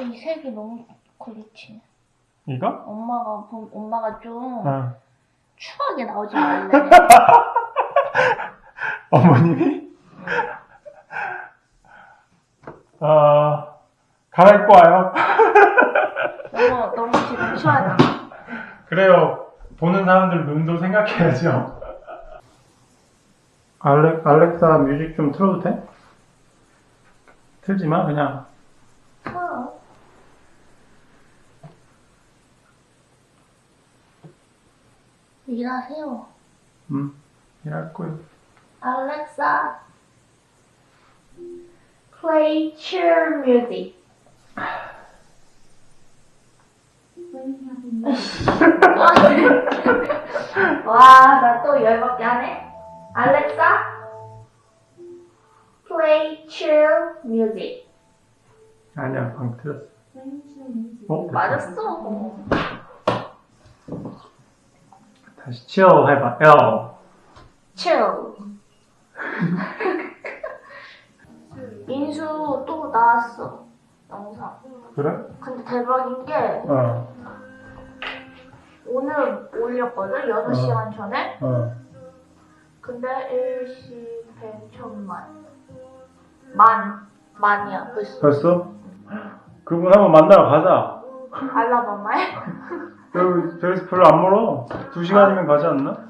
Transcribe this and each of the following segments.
이 색이 너무 그렇지. 이거? 엄마가 보- 엄마가 좀 어. 추하게 나오지 말래. 어머님이? 어, 갈아입고 와요. 너무 너무 지금 추하다. 그래요. 보는 사람들 눈도 생각해야죠. 알렉, 알렉사 뮤직 좀 틀어도 돼? 틀지 마, 그냥. 추워. 일하세요. 음, 일할 거요. Alexa, play chill music. 와, 나 또 열받게 하네. Alexa, play chill music. 아니야, 방금 틀렸어. 어. 맞았어. 다시 치어 해봐. L. chill. 인수 또 나왔어. 영상. 그래? 근데 대박인 게 어, 오늘 올렸거든? 6시간 전에? 어. 근데 일시 백천만 만 만이야 벌써 벌써? 그분 한번 만나러 가자. 알라바마에 여기, 저기서 별로 안 멀어. 두 시간이면 가지 않나?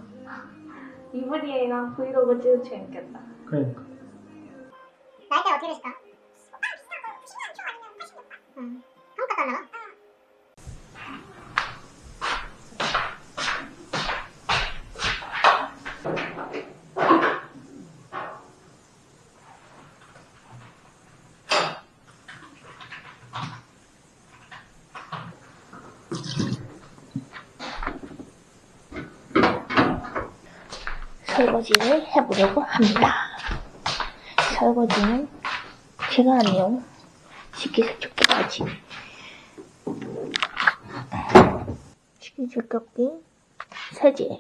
이브리에랑 브이로그 찍으면 재밌겠다 그니까. 나이대 어떻게 되실까? 응. 한국 갔다 봐? 설거지를 해보려고 합니다. 설거지는 제가 하네요. 식기세척기까지. 식기세척기 세제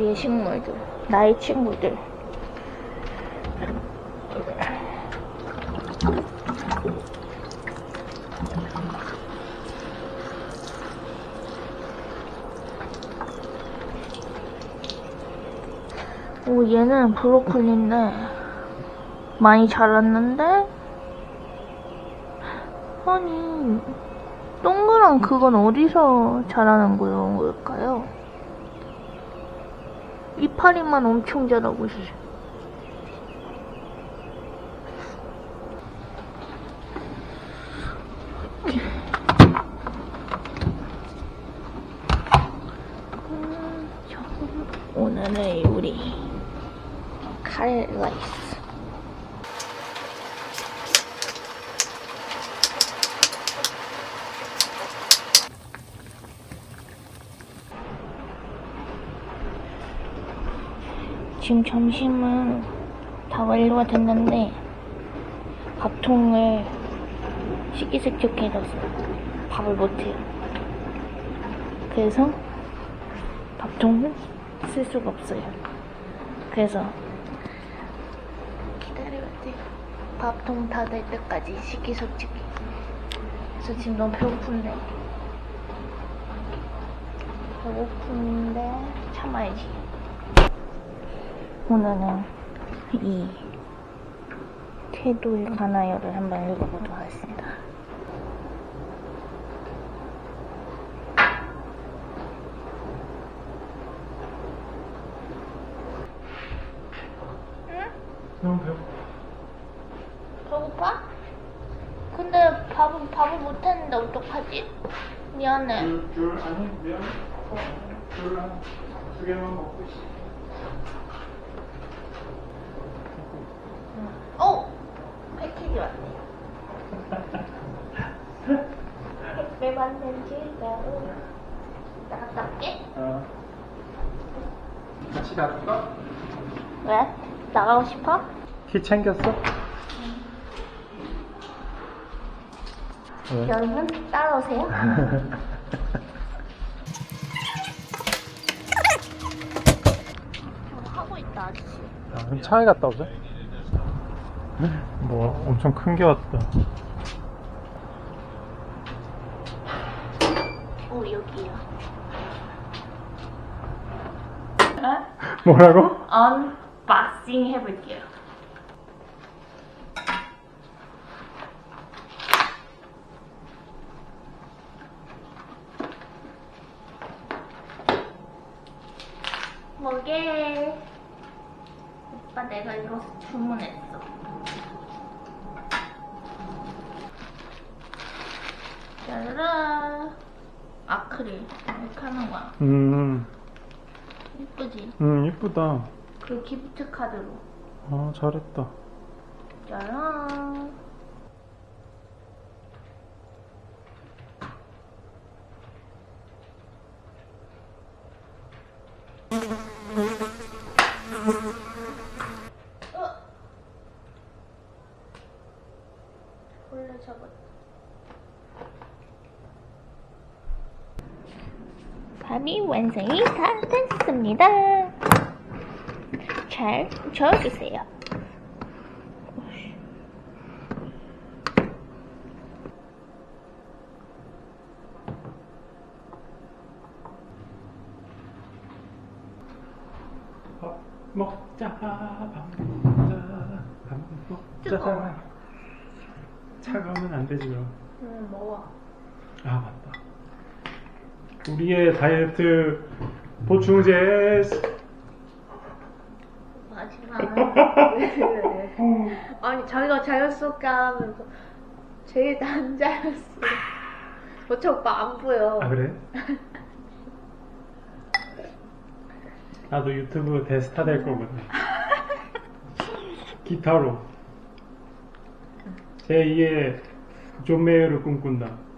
우리의 식물들, 나의 친구들. 오, 얘는 브로콜리인데, 많이 자랐는데? 아니, 동그란 그건 어디서 자라는 걸까요? 이파리만 엄청 자라고 있어. 음, 저, 오늘의 요리 카레 라이스. 지금 점심은 다 완료가 됐는데 밥통을 식기세척해놔서 밥을 못해요. 그래서 밥통을 쓸 수가 없어요. 그래서 기다려야 돼요. 밥통 다 될 때까지 식기세척기. 그래서 지금 너무 배고픈데 배고픈데 참아야지. 오늘은 이 태도의 가나요를 한번 읽어보도록 하겠습니다. 너무 배고 배고파? 근데 밥은 밥을 못했는데 어떡하지? 미안해. 줄, 줄, 아니, 미안. 줄, 한두 개만 먹고 있어. 어! 패키지 왔네요. 나갔다 올게. 어. 같이 갈까? 왜? 나가고 싶어? 키 챙겼어? 왜? 여러분 따라오세요. 어, 하고 있다 아저씨. 아, 그럼 차에 갔다 오자. 뭐 엄청 큰 게 왔다. 오 여기요. 뭐라고? 언박싱 해볼게요. 뭐게? 오빠 내가 이거 주문했어. 아 크릴 하는 거야. 음, 이쁘지? 음 이쁘다. 그 기프트 카드로. 아 잘했다. 짜란. 어. 원래 잡았. 밤이 완성이 다 됐습니다. 잘 저어주세요. 밥 먹자, 밥 먹자, 밥 먹자. 뜨거워. 차가우면 안 되지 그럼. 응, 먹어. 아 맞다. 우리의 다이어트 보충제. 마지막. 아니 자기가 자연스럽게 하면서 제일 난 자연스럽게. 어째 오빠 안 보여. 아 그래? 나도 유튜브 대스타 될 거거든. 기타로 제2의 존 메이어를 꿈꾼다.